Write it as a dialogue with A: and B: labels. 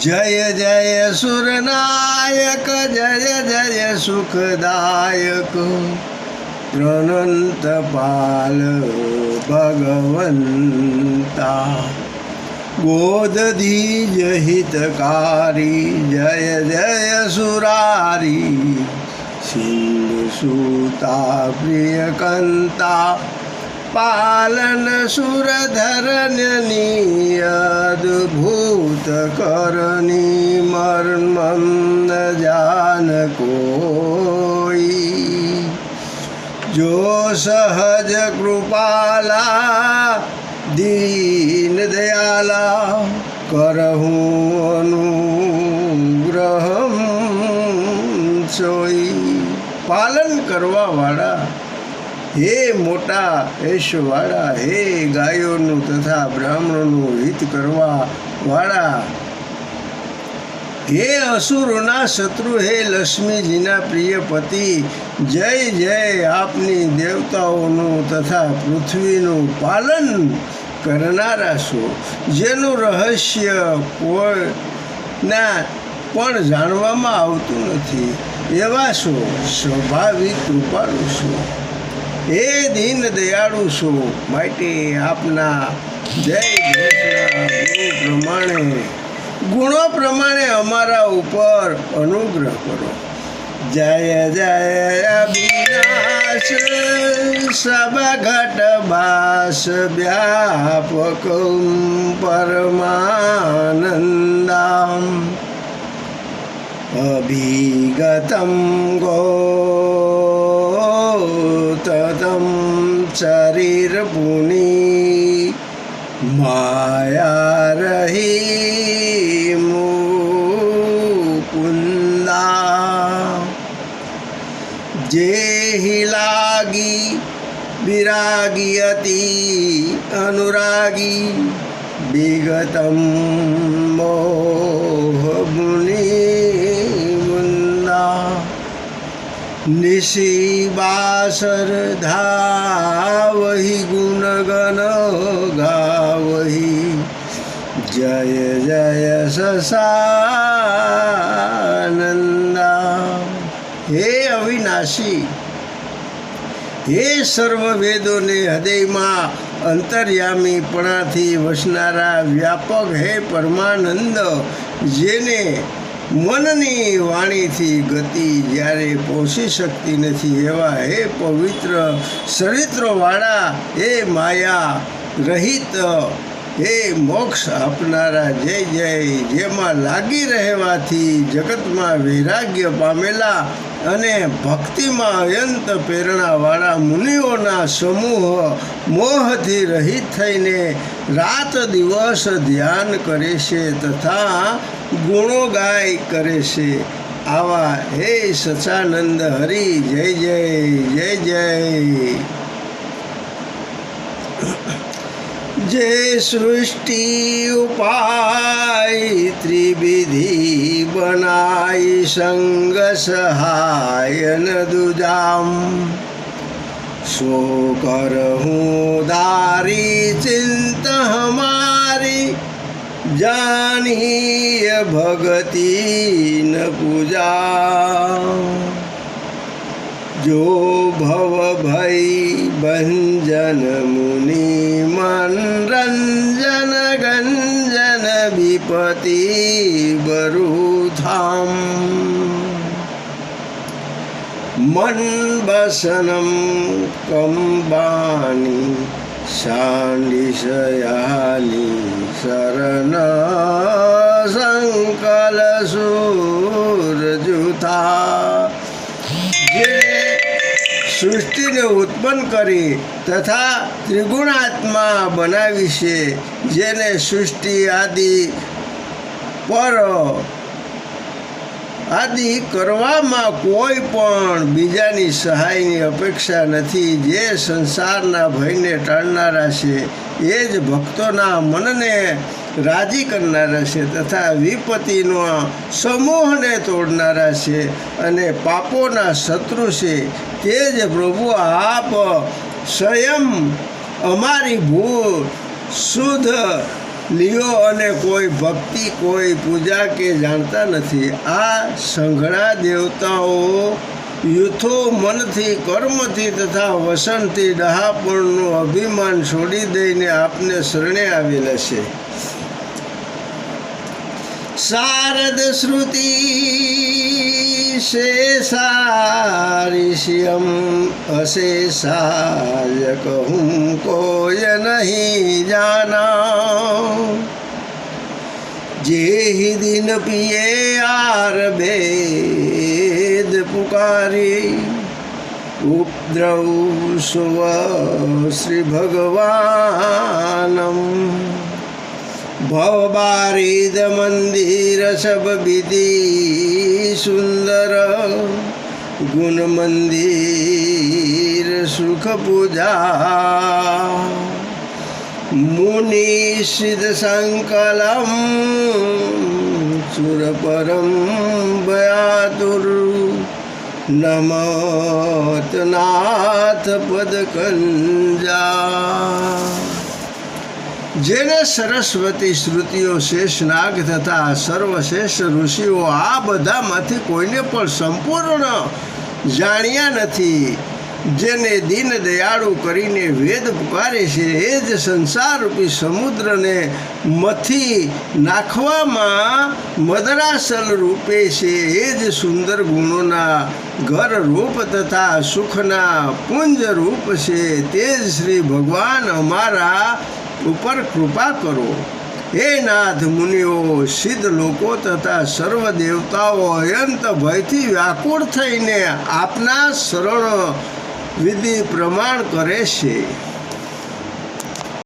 A: જય જય સુરનાયક, જય જય સુખદાયક. પ્રનંત પાલ ભગવંતા. ગોદધીજ હિતકારી, જય જય સુરારી. સિંધુ સુતા પ્રિયકંતા. પાલન સુરધરણની અદભૂત કરની મર્મમ ન જાન કોઈ. જો સહજ કૃપાલા, દીન દયાલા, કરહું અનુગ્રહમ સોઈ. પાલન કરવાવાળા હે મોટા એશવાળા હે ગાયોનું તથા બ્રાહ્મણોનું હિત કરવા વાળા. હે અસુરોના શત્રુ, હે લક્ષ્મીજીના પ્રિય પતિ, જય જય આપની દેવતાઓનું તથા પૃથ્વીનું પાલન કરનારા છો. જેનું રહસ્ય કોઈના પણ જાણવામાં આવતું નથી. એવા છો, સ્વાભાવિક કૃપાળુ છો. હે દીન દયાળુ છું. માટે આપના જય ઘોષણા પ્રમાણે, ગુણો પ્રમાણે અમારા ઉપર અનુગ્રહ કરો. જય જય અવિનાશ સબઘટ ભાસ વ્યાપક પરમાનંદામ. અભિગતમ ગોતતમ શરીરપુની માયા રહી મુકુંદા જે લાગી વિરાગી હતી અનુરાગી વિગતમ મોહ મુનિ નિશિબાસર ધાવહી ગુણગન ગાવહી. જય જય સસાનંદા. હે અવિનાશી, હે સર્વ વેદોને હૃદયમાં અંતર્યામીપણાથી વસનારા વ્યાપક હે પરમાનંદ, જેને મનની વાણીથી ગતિ જ્યારે પહોંચી શકતી નથી એવા હે પવિત્ર ચરિત્રવાળા હે માયા રહિત હે મોક્ષ આપનારા જય જય. જેમાં લાગી રહેવાથી જગતમાં વૈરાગ્ય પામેલા અને ભક્તિમાં અયંત પ્રેરણાવાળા મુનિઓના સમૂહ મોહથી રહિત થઈને રાત દિવસ ધ્યાન કરે છે તથા ગુણો ગાય કરે છે. આવા હે સચાનંદ હરિ જય જય જય જય. જે સૃષ્ટિ ઉપાય ત્રિવિધિ બનાય સંગ સહાયન દુજામ સો કરહું દારી ચિંત હમારી જાનીય ભગતી ન પૂજા જો ભવ ભય ભંજન મુનિ મનરંજન ગંજન વિપતિ બરુથામ મન બસનમ કંબાની શાંડિશયાલી શરણ સંકલ સૂરજુથા જે સૃષ્ટિને ઉત્પન્ન કરી તથા ત્રિગુણાત્મા બનાવી છે, જેને સૃષ્ટિ આદિ પર આદિ કરવામાં કોઈ પણ બીજાની સહાયની અપેક્ષા નથી. જે સંસારના ભયને ટાળનારા છે, એ જ ભક્તોના મનને રાજી કરનારા છે તથા વિપત્તિનો સમૂહને તોડનારા છે અને પાપોના શત્રુ છે. તે જ પ્રભુ આપ સ્વયં અમારી ભૂલ શુદ્ધ લિયો અને કોઈ ભક્તિ, કોઈ પૂજા કે જાણતા નથી. આ સંઘળા દેવતાઓ યુથો મનથી, કર્મથી તથા વસનથી ડહાપણનું અભિમાન છોડી દઈને આપને શરણે આવેલા છે. શારદ શ્રુતિ શેષારિષ્યમ અશેષાય કહું કોય નહીં જાના જે હિ દિન પિયે આર ભેદ પુકારી, ઉપદ્રવ સુવ શ્રી ભગવાનમ. ભવબારીદ મંદિર સબ વિધિ સુંદર ગુણ મંદિર સુખ પૂજા મુનિ સિદ્ધ સંકલમ સુર પરમ ભયાતુર નમત નાથ પદ કંજા જેને સરસ્વતી શ્રુતિઓ શેષનાગ તથા સર્વશ્રેષ્ઠ ઋષિઓ આ બધામાંથી કોઈને પણ સંપૂર્ણ જાણ્યા નથી. જેને દીન દયાળુ કરીને વેદ પુકારે છે, એ જ સંસારરૂપી સમુદ્રને મથી નાખવામાં મદરાસલ રૂપે છે. એ જ સુંદર ગુણોના ઘર રૂપ તથા સુખના પુંજ રૂપ છે. તે જ શ્રી ભગવાન અમારા ઉપર કૃપા કરો. હે નાથ મુનિઓ, સિદ્ધ લોકો તથા સર્વ દેવતાઓ અયંત ભયથી વ્યાકુળ થઈને આપના શરણ વિધિ પ્રમાણ કરે છે.